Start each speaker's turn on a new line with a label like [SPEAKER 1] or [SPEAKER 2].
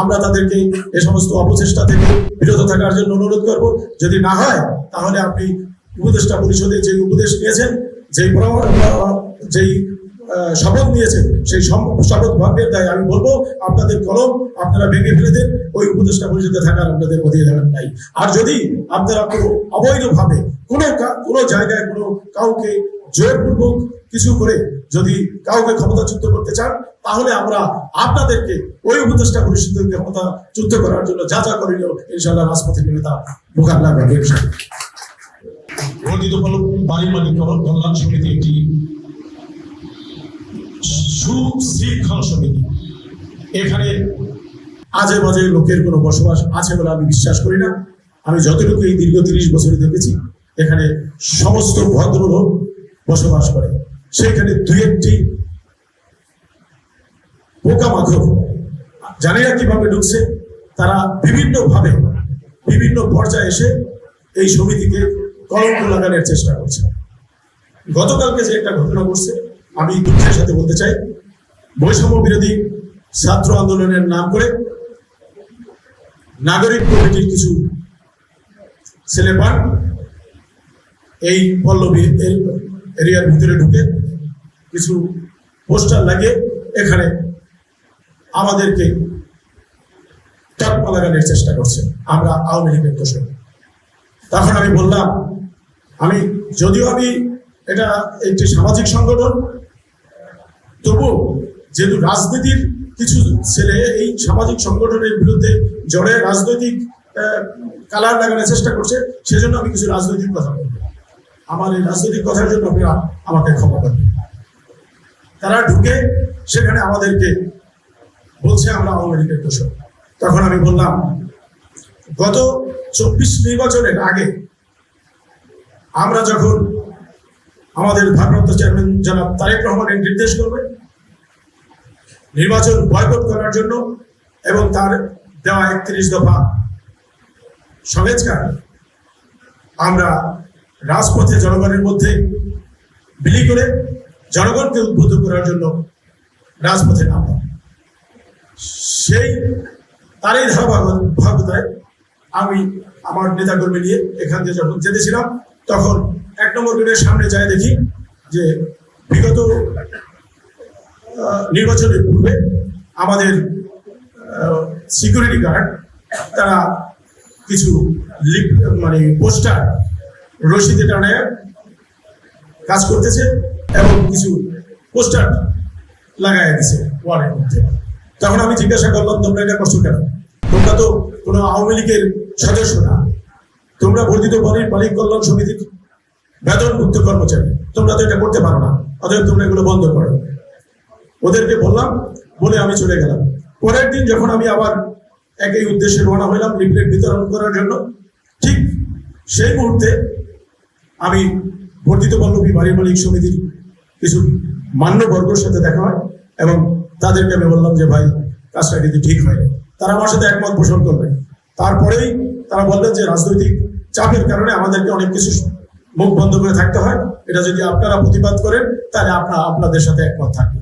[SPEAKER 1] আমরা তাদেরকে এ সমস্ত অপচেষ্টা থেকে বিরত থাকার জন্য অনুরোধ করব। যদি না হয়, তাহলে আপনি উপদেষ্টা পরিষদে যে উপদেশ নিয়েছেন যেই যেই শপথ নিয়েছেন, সেই শপথ ভঙ্গের দায় আমি বলব, আপনাদের কলম আপনারা ভেঙে ফেলে দেন, ওই উপদেষ্টা পরিষদে থাকার আপনাদের অধিকার নাই। আর যদি আপনারা কোনো অবৈধভাবে কোনো কোনো জায়গায় কোনো কাউকে জোরপূর্বক কিছু করে যদি কাউকে ক্ষমতাচ্যুত করতে চান, তাহলে আমরা আপনাদেরকে ওই উপদেষ্টা পরিষদের ক্ষমতাচ্যুত করার জন্য যা যা করিল ইনশাআল্লাহ রাজপথে নেমে তা মোকাবিলা করবে
[SPEAKER 2] কল্যাণ সমিতি একটি সুশৃঙ্খল সমিতি। এখানে
[SPEAKER 1] আজে বাজে লোকের কোনো বসবাস আছে বলে আমি বিশ্বাস করি না। আমি যতটুকু এই দীর্ঘ তিরিশ বছরে দেখেছি, এখানে সমস্ত ভদ্রলোক বসবাস করে। সেখানে দুই একটি পোকামাকড় জানি না কীভাবে ঢুকছে? তারা বিভিন্ন ভাবে বিভিন্ন পর্যায়ে এসে এই সমিতিকে কলঙ্ক লাগানোর চেষ্টা করছে। গতকালকে যে একটা ঘটনা ঘটছে, আমি দুঃখের সাথে বলতে চাই, বৈষম্য বিরোধী ছাত্র আন্দোলনের নাম করে নাগরিক কমিটির কিছু ছেলেপান এই পল্লবী এরিয়ার ভিতরে ঢুকে কিছু পোস্টার লাগিয়ে এখানে আমাদেরকে টাকমা লাগানোর চেষ্টা করছে। আমরা আওয়ামী লীগের দোষে। তখন আমি বললাম, আমি যদিও আমি এটা একটি সামাজিক সংগঠন তবু যেহেতু রাজনীতির কিছু ছেলে এই সামাজিক সংগঠনের বিরুদ্ধে জড়ে রাজনৈতিক কালার লাগানোর চেষ্টা করছে, সেজন্য আমি কিছু রাজনৈতিক কথা বলব। আমার এই রাজনৈতিক কথার জন্য আপনারা আমাকে ক্ষমা করবেন। তারা ঢুকে সেখানে আমাদেরকে বলছে, আমরা আওয়ামী লীগের দোষক তখন আমি বললাম, গত চব্বিশ নির্বাচনের আগে আমরা যখন আমাদের ভারপ্রাপ্ত চেয়ারম্যান জনাব তারেক রহমানের নির্দেশ করবে, নির্বাচন বয়কট করার জন্য এবং তার দেওয়া একত্রিশ দফা সংস্কার, আমরা রাজপথে জনগণের মধ্যে বিলি করে জনগণকে উদ্বুদ্ধ করার জন্য রাজপথে নামলাম সেই তারই ধারাবাহিকতায় আমি আমার নেতাকর্মী নিয়ে এখান থেকে যখন যেতেছিলাম, তখন এক নম্বর গেটের সামনে যায় দেখি যে বিগত নির্বাচনের পূর্বে আমাদের সিকিউরিটি গার্ড তারা কিছু মানে পোস্টার রশিদে টানায় কাজ করতেছে এবং কিছু পোস্টার লাগাই দিছে ওয়ার্ডের মধ্যে। তখন আমি জিজ্ঞাসা করলাম, তোমরা এটা করছ কেন? তোমরা তো কোনো আওয়ামী লীগের সদস্য না। তোমরা বর্ধিত বাড়ির মালিক কল্যাণ সমিতির বেতন মুক্ত কর্মচারী। তোমরা তো এটা করতে পারো না, অতএব তোমরা এগুলো বন্ধ করো। ওদেরকে বললাম, বলে আমি চলে গেলাম। পরের দিন যখন আমি আবার একই উদ্দেশ্যে রওনা হইলাম, লিফলেট বিতরণ করার জন্য, ঠিক সেই মুহূর্তে আমি বর্ধিত পল্লবী বাড়ির মালিক সমিতির কিছু মান্যবর্গর সাথে দেখা হয় এবং তাদেরকে আমি বললাম যে, ভাই, কাজটা কিন্তু ঠিক হয়নি। তারা আমার সাথে একমত পোষণ করবে। তারপরেই তারা বললেন যে, রাজনৈতিক চাপের কারণে আমাদেরকে অনেক কিছু মুখ বন্ধ করে থাকতে হয়। এটা যদি আপনারা প্রতিবাদ করেন, তাহলে আপনারা আপনাদের সাথে একমত থাকবে